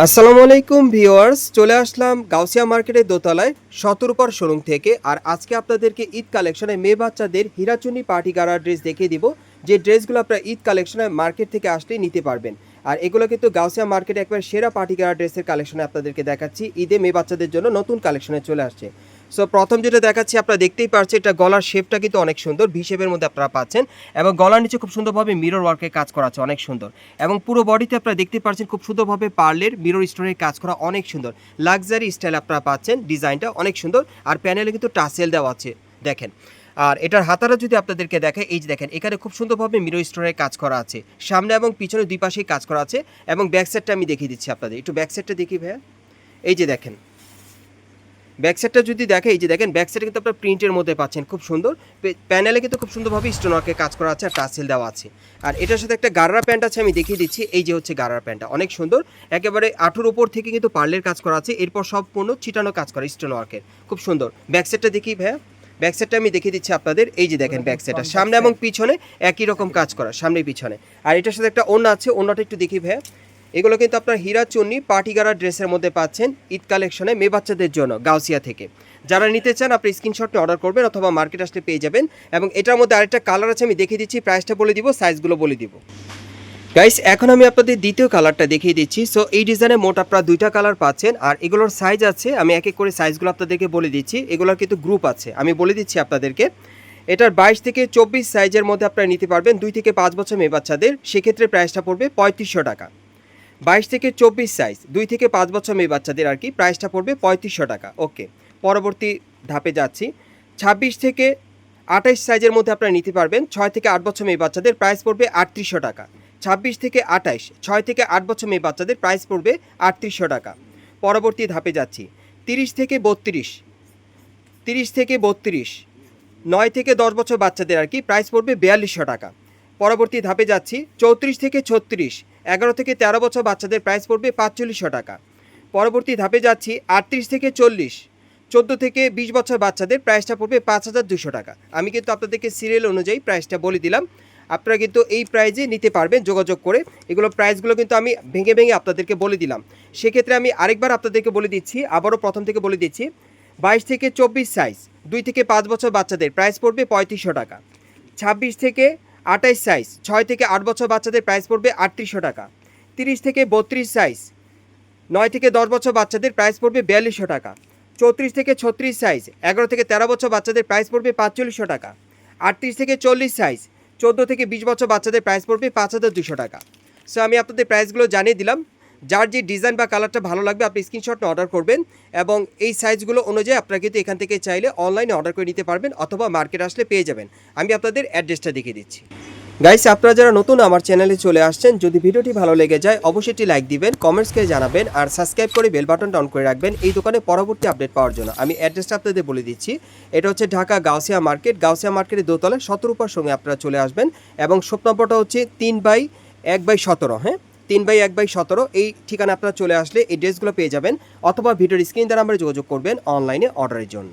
আসসালামু আলাইকুম ভিওয়ার্স চলে আসলাম গাউসিয়া মার্কেটের দোতলায় শতরূপার শোরুম থেকে। আর আজকে আপনাদেরকে ঈদ কালেকশনে মেয়ে বাচ্চাদের হীরাচুনি পার্টি গাড়ার ড্রেস দেখিয়ে দিব, যে ড্রেসগুলো আপনারা ঈদ কালেকশনে মার্কেট থেকে আসলেই নিতে পারবেন। আর এগুলো কিন্তু গাউসিয়া মার্কেটে একবার সেরা পার্টি গাড়ার ড্রেসের কালেকশনে আপনাদেরকে দেখাচ্ছি। ঈদে মেয়ে বাচ্চাদের জন্য নতুন কালেকশনে চলে আসছে। সো প্রথম যেটা দেখাচ্ছি, আপনারা দেখতেই পাচ্ছেন এটা গলার শেপটা কিন্তু অনেক সুন্দর। ভি শেপের মধ্যে আপনারা পাচ্ছেন। এবং গলার নিচে খুব সুন্দরভাবে মিরর ওয়ার্কের কাজ করা আছে, অনেক সুন্দর। এবং পুরো বডিতে আপনারা দেখতে পাচ্ছেন খুব সুন্দরভাবে পার্লের মিরর স্টোনের কাজ করা অনেক সুন্দর। লাক্সারি স্টাইল আপনারা পাচ্ছেন ডিজাইনটা অনেক সুন্দর। আর প্যানেলে কিন্তু টাসেল দেওয়া আছে, দেখেন। আর এটার হাতারা যদি আপনাদেরকে দেখে এই যে দেখেন, এখানে খুব সুন্দরভাবে মিরো স্টোনের কাজ করা আছে। সামনে এবং পিছনে দুই পাশেই কাজ করা আছে। এবং ব্যাক সাইডটা আমি দেখিয়ে দিচ্ছি আপনাদের। একটু ব্যাক সাইডটা দেখি ভাইয়া। এই যে দেখেন ব্যাক সাইডটা যদি দেখে, এই যে দেখেন ব্যাক সাইডে কিন্তু আপনার প্রিন্টের মধ্যে পাচ্ছেন, খুব সুন্দর। প্যানেলে কিন্তু খুব সুন্দরভাবে স্টোনওয়ার্কের কাজ করা আছে আর টাসেল দেওয়া আছে। আর এটার সাথে একটা গাররা প্যান্ট আছে, আমি দেখিয়ে দিচ্ছি, এই যে হচ্ছে গাররা প্যান্টটা অনেক সুন্দর। একেবারে আঠুর উপর থেকে কিন্তু পার্লের কাজ করা আছে, এরপর সব সম্পূর্ণ ছিটানো কাজ করা স্টোনওয়ার্কের খুব সুন্দর। ব্যাক সাইডটা দেখি ভাইয়া ব্যাক সাইডটা আমি দেখিয়ে দিচ্ছি আপনাদের, এই যে দেখেন ব্যাক সাইডটা সামনে এবং পিছনে একই রকম কাজ করা, সামনে পিছনে। আর এটার সাথে একটা অন্য আছে অন্যটা একটু দেখি ভাইয়া। এগুলো কিন্তু আপনার হীরা চুন্নি পার্টিগারা ড্রেসের মধ্যে পাচ্ছেন ঈদ কালেকশনে মেয়ে বাচ্চাদের জন্য গাউসিয়া থেকে। যারা নিতে চান, আপনি স্ক্রিনশটটি অর্ডার করবেন অথবা মার্কেট আসলে পেয়ে যাবেন এবং এটার মধ্যে আরেকটা কালার আছে, আমি দেখিয়ে দিচ্ছি প্রাইসটা বলে দিব সাইজগুলো বলে দিব। গাইস এখন আমি আপনাদের দ্বিতীয় কালারটা দেখিয়ে দিচ্ছি। সো এই ডিজাইনে মোট আপনারা দুইটা কালার পাচ্ছেন, আর এগুলোর সাইজ আছে, আমি এক এক করে সাইজগুলো আপনাদেরকে বলে দিচ্ছি। এগুলোর কিন্তু গ্রুপ আছে, আমি বলে দিচ্ছি আপনাদেরকে। এটার বাইশ থেকে চব্বিশ সাইজের মধ্যে আপনারা নিতে পারবেন, দুই থেকে পাঁচ বছর মেয়ে বাচ্চাদের। সেক্ষেত্রে প্রাইসটা পড়বে পঁয়ত্রিশশো টাকা। বাইশ থেকে চব্বিশ সাইজ দুই থেকে পাঁচ বছর মেয়ে বাচ্চাদের আর কি প্রাইসটা পড়বে পঁয়ত্রিশশো টাকা। ওকে পরবর্তী ধাপে যাচ্ছি। ছাব্বিশ থেকে আঠাইশ সাইজের মধ্যে আপনারা নিতে পারবেন, ছয় থেকে আট বছর মেয়ে বাচ্চাদের প্রাইস পড়বে আটত্রিশশো টাকা। ছাব্বিশ থেকে আঠাইশ, ছয় থেকে আট বছর মেয়ে বাচ্চাদের প্রাইস পড়বে আটত্রিশশো টাকা। পরবর্তী ধাপে যাচ্ছি। তিরিশ থেকে বত্রিশ, তিরিশ থেকে বত্রিশ, নয় থেকে দশ বছর বাচ্চাদের আর কি প্রাইস পড়বে বিয়াল্লিশশো টাকা। পরবর্তী ধাপে যাচ্ছি, চৌত্রিশ থেকে ছত্রিশ এগারো থেকে তেরো বছর বাচ্চাদের প্রাইস পড়বে পাঁচচল্লিশশো টাকা। পরবর্তী ধাপে যাচ্ছি আটত্রিশ থেকে চল্লিশ। চোদ্দ থেকে বিশ বছর বাচ্চাদের প্রাইসটা পড়বে পাঁচ হাজার দুশো টাকা। আমি কিন্তু আপনাদেরকে সিরিয়াল অনুযায়ী প্রাইসটা বলে দিলাম। আপনারা কিন্তু এই প্রাইজে নিতে পারবেন যোগাযোগ করে। এগুলো প্রাইসগুলো কিন্তু আমি ভেঙে ভেঙে আপনাদেরকে বলে দিলাম। সেক্ষেত্রে আমি আরেকবার আপনাদেরকে বলে দিচ্ছি, আবারও প্রথম থেকে বলে দিচ্ছি, বাইশ থেকে চব্বিশ সাইজ দুই থেকে পাঁচ বছর বাচ্চাদের প্রাইস পড়বে পঁয়ত্রিশশো টাকা। ছাব্বিশ থেকে আঠাইশ সাইজ ছয় থেকে আট বছর বাচ্চাদের প্রাইস পড়বে আটত্রিশশো টাকা। তিরিশ থেকে বত্রিশ সাইজ নয় থেকে দশ বছর বাচ্চাদের প্রাইস পড়বে বিয়াল্লিশশো টাকা। চৌত্রিশ থেকে ছত্রিশ সাইজ এগারো থেকে তেরো বছর বাচ্চাদের প্রাইস পড়বে পাঁচচল্লিশশো টাকা। আটত্রিশ থেকে চল্লিশ সাইজ চোদ্দ থেকে বিশ বছর বাচ্চাদের প্রাইস পড়বে পাঁচ হাজার দুশো টাকা। সো আমি আপনাদের প্রাইসগুলো জানিয়ে দিলাম। যার যে ডিজাইন বা কালারটা ভালো লাগবে, আপনি স্ক্রিনশট অর্ডার করবেন এবং এই সাইজগুলো অনুযায়ী আপনারা কিন্তু এখান থেকে চাইলে অনলাইনে অর্ডার করে নিতে পারবেন অথবা মার্কেট আসলে পেয়ে যাবেন। আমি আপনাদের অ্যাড্রেসটা দেখিয়ে দিচ্ছি। গাইস আপনারা যারা নতুন আমার চ্যানেলে চলে আসছেন, যদি ভিডিওটি ভালো লেগে যায়, অবশ্যই একটি লাইক দিবেন কমেন্টস করে জানাবেন আর সাবস্ক্রাইব করে বেল বাটনটা অন করে রাখবেন এই দোকানে পরবর্তী আপডেট পাওয়ার জন্য। আমি অ্যাড্রেসটা আপনাদের বলে দিচ্ছি। এটা হচ্ছে ঢাকা গাউসিয়া মার্কেট গাউসিয়া মার্কেটের দোতলায় সতেরোপার সঙ্গে আপনারা চলে আসবেন এবং শপ নম্বরটা হচ্ছে তিন বাই এক বাই সতেরো হ্যাঁ? তিন বাই এক বাই সতেরো। এই ঠিকানা আপনারা চলে আসলে এই ড্রেসগুলো পেয়ে যাবেন অথবা ভিডিওর স্ক্রিন দ্বারা আমরা যোগাযোগ করবেন অনলাইনে অর্ডারের জন্য।